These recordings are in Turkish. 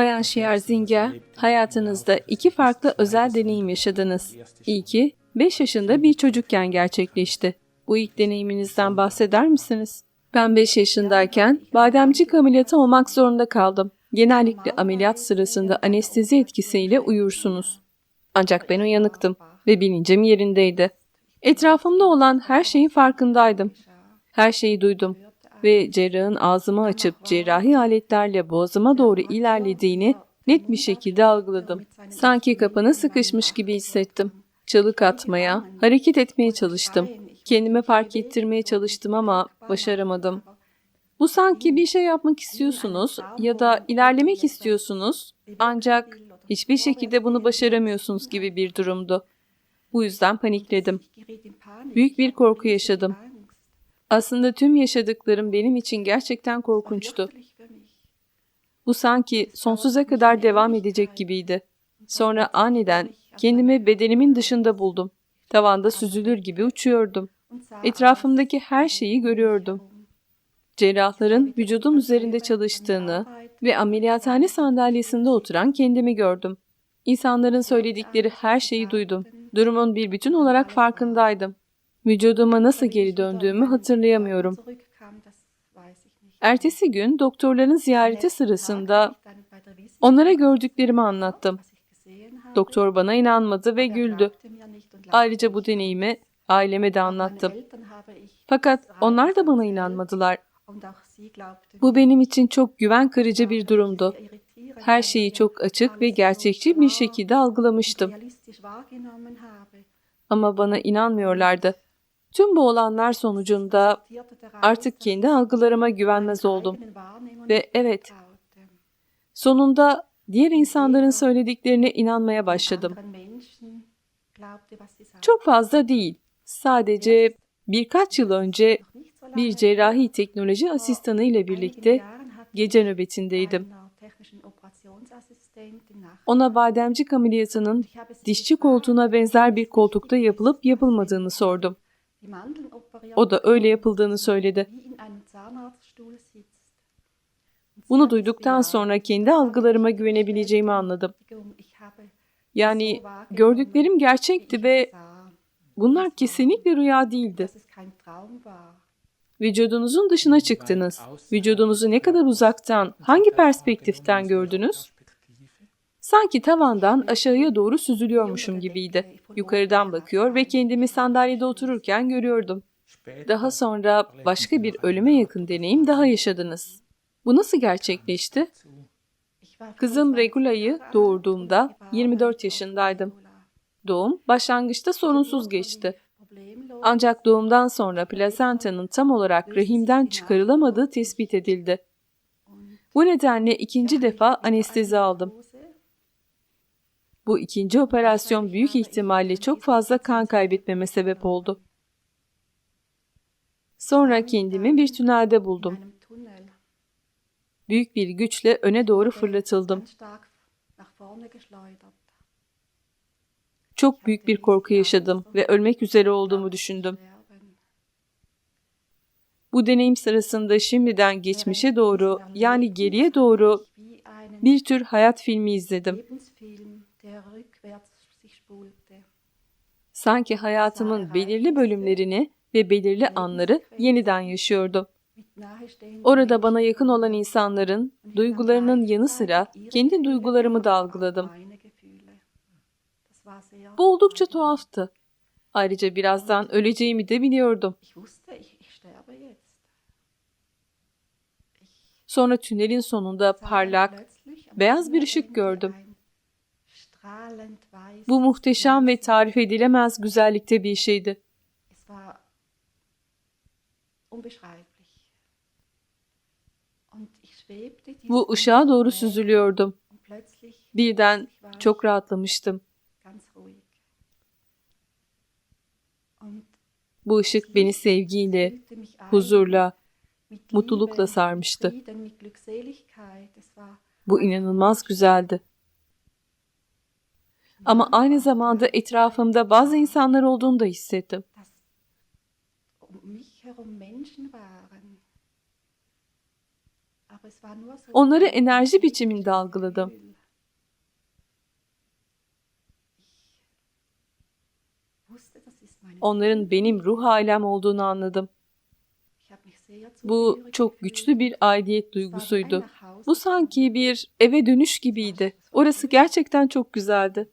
Bayan Zinger, hayatınızda iki farklı özel deneyim yaşadınız. İlki 5 yaşında bir çocukken gerçekleşti. Bu ilk deneyiminizden bahseder misiniz? Ben 5 yaşındayken bademcik ameliyatı olmak zorunda kaldım. Genellikle ameliyat sırasında anestezi etkisiyle uyursunuz. Ancak ben uyanıktım ve bilincim yerindeydi. Etrafımda olan her şeyin farkındaydım. Her şeyi duydum ve cerrahın ağzımı açıp cerrahi aletlerle boğazıma doğru ilerlediğini net bir şekilde algıladım. Sanki kapana sıkışmış gibi hissettim. Çalık atmaya, hareket etmeye çalıştım. Kendime fark ettirmeye çalıştım ama başaramadım. Bu sanki bir şey yapmak istiyorsunuz ya da ilerlemek istiyorsunuz ancak hiçbir şekilde bunu başaramıyorsunuz gibi bir durumdu. Bu yüzden panikledim. Büyük bir korku yaşadım. Aslında tüm yaşadıklarım benim için gerçekten korkunçtu. Bu sanki sonsuza kadar devam edecek gibiydi. Sonra aniden kendimi bedenimin dışında buldum. Tavanda süzülür gibi uçuyordum. Etrafımdaki her şeyi görüyordum. Cerrahların vücudum üzerinde çalıştığını ve ameliyathane sandalyesinde oturan kendimi gördüm. İnsanların söyledikleri her şeyi duydum. Durumun bir bütün olarak farkındaydım. Vücuduma nasıl geri döndüğümü hatırlayamıyorum. Ertesi gün doktorların ziyareti sırasında onlara gördüklerimi anlattım. Doktor bana inanmadı ve güldü. Ayrıca bu deneyimi aileme de anlattım. Fakat onlar da bana inanmadılar. Bu benim için çok güven kırıcı bir durumdu. Her şeyi çok açık ve gerçekçi bir şekilde algılamıştım. Ama bana inanmıyorlardı. Tüm bu olanlar sonucunda artık kendi algılarıma güvenmez oldum. Ve evet, sonunda diğer insanların söylediklerine inanmaya başladım. Çok fazla değil. Sadece birkaç yıl önce bir cerrahi teknoloji asistanı ile birlikte gece nöbetindeydim. Ona bademcik ameliyatının dişçi koltuğuna benzer bir koltukta yapılıp yapılmadığını sordum. O da öyle yapıldığını söyledi. Bunu duyduktan sonra kendi algılarıma güvenebileceğimi anladım. Yani gördüklerim gerçekti ve bunlar kesinlikle rüya değildi. Vücudunuzun dışına çıktınız. Vücudunuzu ne kadar uzaktan, hangi perspektiften gördünüz? Sanki tavandan aşağıya doğru süzülüyormuşum gibiydi. Yukarıdan bakıyor ve kendimi sandalyede otururken görüyordum. Daha sonra başka bir ölüme yakın deneyim daha yaşadınız. Bu nasıl gerçekleşti? Kızım Regula'yı doğurduğumda 24 yaşındaydım. Doğum başlangıçta sorunsuz geçti. Ancak doğumdan sonra plasentanın tam olarak rahimden çıkarılamadığı tespit edildi. Bu nedenle ikinci defa anestezi aldım. Bu ikinci operasyon büyük ihtimalle çok fazla kan kaybetmeme sebep oldu. Sonra kendimi bir tünelde buldum. Büyük bir güçle öne doğru fırlatıldım. Çok büyük bir korku yaşadım ve ölmek üzere olduğumu düşündüm. Bu deneyim sırasında şimdiden geçmişe doğru yani geriye doğru bir tür hayat filmi izledim. Sanki hayatımın belirli bölümlerini ve belirli anları yeniden yaşıyordum. Orada bana yakın olan insanların duygularının yanı sıra kendi duygularımı da algıladım. Bu oldukça tuhaftı. Ayrıca birazdan öleceğimi de biliyordum. Sonra tünelin sonunda parlak, beyaz bir ışık gördüm. Bu muhteşem ve tarif edilemez güzellikte bir şeydi. Bu ışığa doğru süzülüyordum. Birden çok rahatlamıştım. Bu ışık beni sevgiyle, huzurla, mutlulukla sarmıştı. Bu inanılmaz güzeldi. Ama aynı zamanda etrafımda bazı insanlar olduğunu da hissettim. Onları enerji biçiminde algıladım. Onların benim ruh alem olduğunu anladım. Bu çok güçlü bir aidiyet duygusuydu. Bu sanki bir eve dönüş gibiydi. Orası gerçekten çok güzeldi.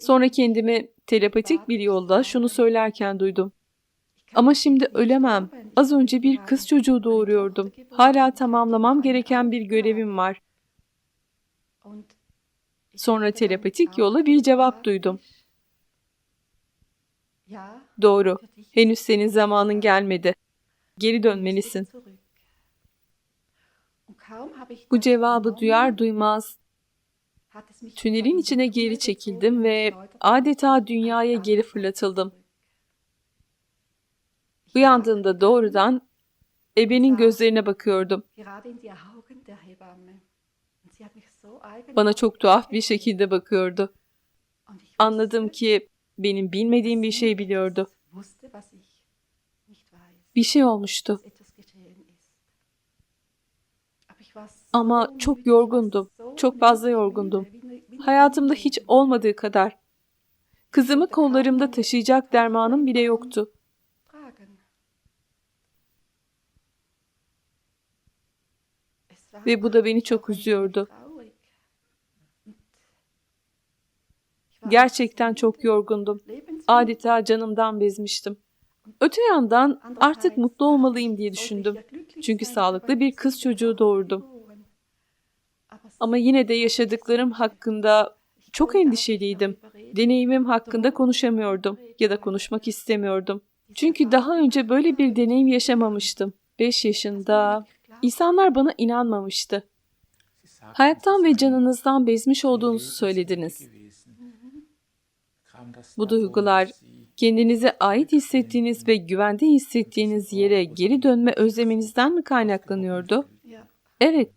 Sonra kendimi telepatik bir yolda şunu söylerken duydum. Ama şimdi ölemem. Az önce bir kız çocuğu doğuruyordum. Hala tamamlamam gereken bir görevim var. Sonra telepatik yolla bir cevap duydum. Doğru. Henüz senin zamanın gelmedi. Geri dönmelisin. Bu cevabı duyar duymaz tünelin içine geri çekildim ve adeta dünyaya geri fırlatıldım. Uyandığımda doğrudan ebenin gözlerine bakıyordum. Bana çok tuhaf bir şekilde bakıyordu. Anladım ki benim bilmediğim bir şey biliyordu. Bir şey olmuştu. Ama çok yorgundum. Çok fazla yorgundum. Hayatımda hiç olmadığı kadar. Kızımı kollarımda taşıyacak dermanım bile yoktu. Ve bu da beni çok üzüyordu. Gerçekten çok yorgundum. Adeta canımdan bezmiştim. Öte yandan artık mutlu olmalıyım diye düşündüm. Çünkü sağlıklı bir kız çocuğu doğurdum. Ama yine de yaşadıklarım hakkında çok endişeliydim. Deneyimim hakkında konuşamıyordum ya da konuşmak istemiyordum. Çünkü daha önce böyle bir deneyim yaşamamıştım. 5 yaşında insanlar bana inanmamıştı. Hayattan ve canınızdan bezmiş olduğunuzu söylediniz. Bu duygular kendinize ait hissettiğiniz ve güvende hissettiğiniz yere geri dönme özleminizden mi kaynaklanıyordu? Evet.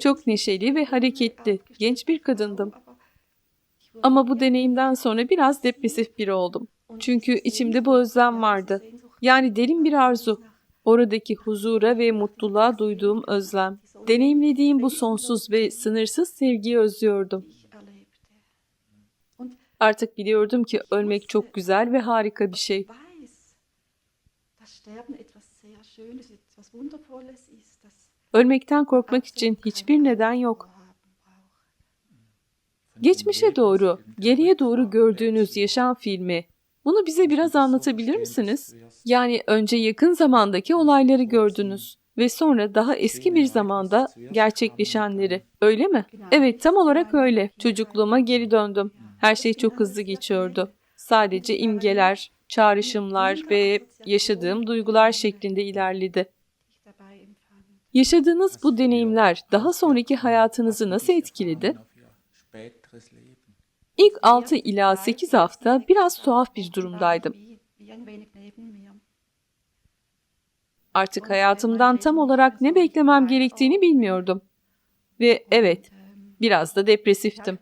Çok neşeli ve hareketli, genç bir kadındım. Ama bu deneyimden sonra biraz depresif biri oldum. Çünkü içimde bu özlem vardı. Yani derin bir arzu. Oradaki huzura ve mutluluğa duyduğum özlem. Deneyimlediğim bu sonsuz ve sınırsız sevgiyi özlüyordum. Artık biliyordum ki ölmek çok güzel ve harika bir şey. Ölmekten korkmak için hiçbir neden yok. Geçmişe doğru, geriye doğru gördüğünüz yaşam filmi. Bunu bize biraz anlatabilir misiniz? Yani önce yakın zamandaki olayları gördünüz ve sonra daha eski bir zamanda gerçekleşenleri. Öyle mi? Evet, tam olarak öyle. Çocukluğuma geri döndüm. Her şey çok hızlı geçiyordu. Sadece imgeler, çağrışımlar ve yaşadığım duygular şeklinde ilerledi. Yaşadığınız bu deneyimler daha sonraki hayatınızı nasıl etkiledi? İlk 6 ila 8 hafta biraz tuhaf bir durumdaydım. Artık hayatımdan tam olarak ne beklemem gerektiğini bilmiyordum. Ve evet, biraz da depresiftim.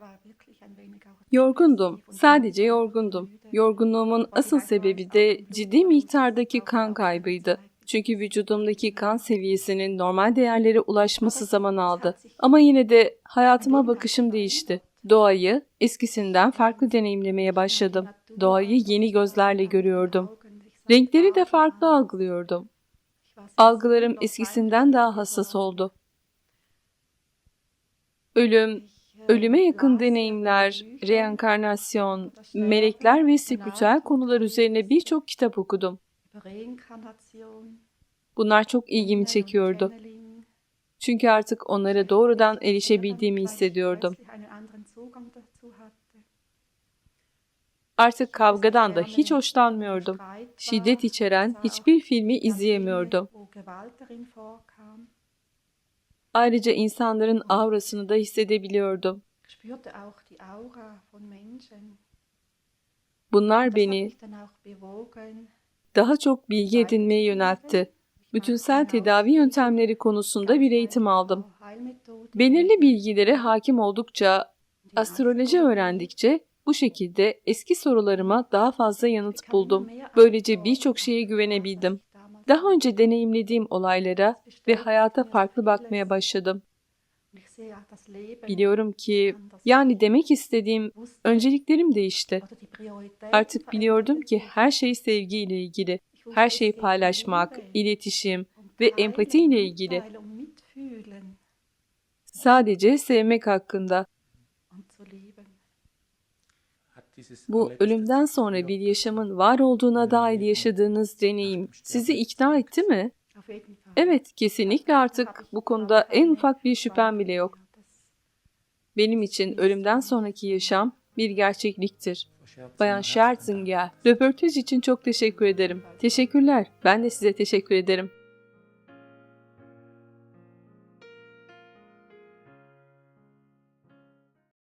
Yorgundum, sadece yorgundum. Yorgunluğumun asıl sebebi de ciddi miktardaki kan kaybıydı. Çünkü vücudumdaki kan seviyesinin normal değerlere ulaşması zaman aldı. Ama yine de hayatıma bakışım değişti. Doğayı eskisinden farklı deneyimlemeye başladım. Doğayı yeni gözlerle görüyordum. Renkleri de farklı algılıyordum. Algılarım eskisinden daha hassas oldu. Ölüm, ölüme yakın deneyimler, reenkarnasyon, melekler ve spiritüel konular üzerine birçok kitap okudum. Bunlar çok ilgimi çekiyordu. Çünkü artık onlara doğrudan erişebildiğimi hissediyordum. Artık kavgadan da hiç hoşlanmıyordum. Şiddet içeren hiçbir filmi izleyemiyordum. Ayrıca insanların aurasını da hissedebiliyordum. Bunlar beni daha çok bilgi edinmeye yöneltti. Bütünsel tedavi yöntemleri konusunda bir eğitim aldım. Belirli bilgilere hakim oldukça, astroloji öğrendikçe bu şekilde eski sorularıma daha fazla yanıt buldum. Böylece birçok şeye güvenebildim. Daha önce deneyimlediğim olaylara ve hayata farklı bakmaya başladım. Biliyorum ki, yani demek istediğim önceliklerim değişti. Artık biliyordum ki her şey sevgiyle ilgili, her şeyi paylaşmak, iletişim ve empati ile ilgili. Sadece sevmek hakkında. Bu ölümden sonra bir yaşamın var olduğuna dair yaşadığınız deneyim sizi ikna etti mi? Evet, kesinlikle artık bu konuda en ufak bir şüphem bile yok. Benim için ölümden sonraki yaşam bir gerçekliktir. Bayan Scherzinger, röportaj için çok teşekkür ederim. Teşekkürler. Ben de size teşekkür ederim.